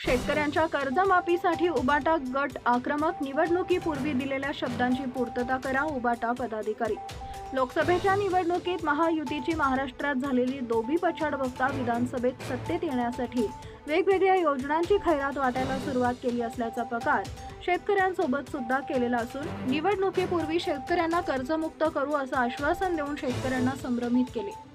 शेतकऱ्यांच्या कर्जमाफीसाठी उबाटा गट आक्रमक निवडणुकीपूर्वी दिलेल्या शब्दांची पूर्तता करा उबाटा पदाधिकारी. लोकसभेच्या निवडणुकीत महायुतीची महाराष्ट्रात झालेली दोबी पछाड बघता विधानसभेत सत्तेत येण्यासाठी वेगवेगळ्या योजनांची खैरात वाटायला सुरुवात केली असल्याचा प्रकार शेतकऱ्यांसोबत सुद्धा केलेला असून निवडणुकीपूर्वी शेतकऱ्यांना कर्जमुक्त करू असं आश्वासन देऊन शेतकऱ्यांना संभ्रमित केले.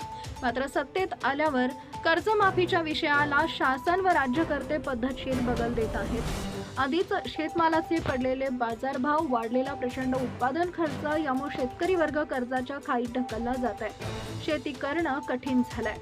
मात्र सत्तेत आल्यावर कर्जमाफीच्या विषयाला शासन व राज्यकर्ते पद्धतशीर बदल देत आहेत. आधीच शेतमालाचे पडलेले बाजारभाव वाढलेला प्रचंड उत्पादन खर्च यामुळे शेतकरी वर्ग कर्जाच्या खाईत ढकलला जात आहे शेती करणं कठीण झालंय.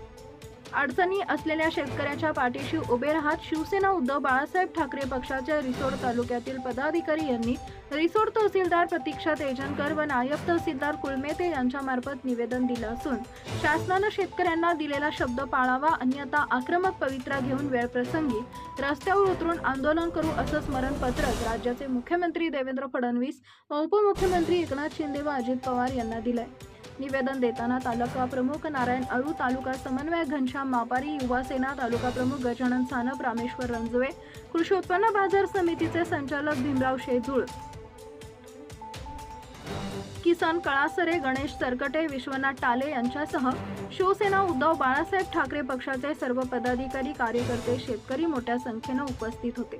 अडचणी असलेल्या शेतकऱ्याच्या पाठीशी उभे राहत शिवसेना उद्धव बाळासाहेब ठाकरे पक्षाच्या रिसोड तालुक्यातील पदाधिकारी यांनी रिसोड तहसीलदार प्रतीक्षा तेजनकर व नायब तहसीलदार कुळमेते यांच्या मार्फत निवेदन दिलं असून शासनानं शेतकऱ्यांना दिलेला शब्द पाळावा अन्यथा आक्रमक पवित्रा घेऊन वेळप्रसंगी रस्त्यावर उतरून आंदोलन करू असं स्मरणपत्रक राज्याचे मुख्यमंत्री देवेंद्र फडणवीस व उपमुख्यमंत्री एकनाथ शिंदे व अजित पवार यांना दिलंय. निवेदन देताना तालुका प्रमुख नारायण अळू तालुका समन्वय घनश्याम मापारी युवा सेना तालुका प्रमुख गजानन सानप रामेश्वर रंजवे कृषी उत्पन्न बाजार समितीचे संचालक भीमराव शेजूळ. किसन कळासरे गणेश सरकटे विश्वनाथ टाले यांच्यासह शिवसेना उद्धव बाळासाहेब ठाकरे पक्षाचे सर्व पदाधिकारी कार्यकर्ते शेतकरी मोठ्या संख्येनं उपस्थित होते.